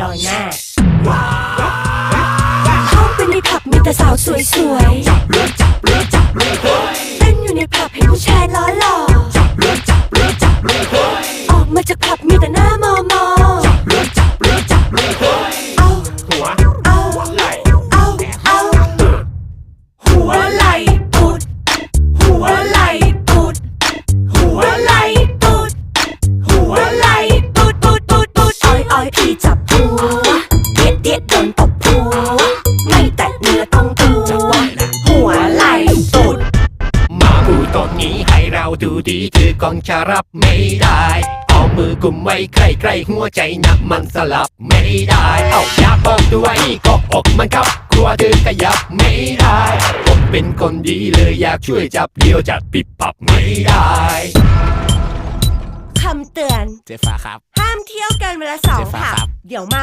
ดอยแม่เข้าไปในผับมีแต่สาวสวย วเด็ดเด็ดโดนตบหัว ไม่แตะเนื้อต้องตัว หัวไหลปุดมาพูดตรงนี้ให้เราดูดีคือกองจะรับไม่ได้เอามือกุมไว้ใกล้ๆหัวใจนะมันสลับไม่ได้ เอาอยากบอกด้วยก็อกมันครับกลัวเธอขยับไม่ได้ผมเป็นคนดีเลยอยากช่วยจับเดียวจัดปิดปับไม่ได้คำเตือน เจฟ้าครับ ห้ามเที่ยวเกินเวลาสองเจ๊ฟ้าผัครับบเดี๋ยวเมา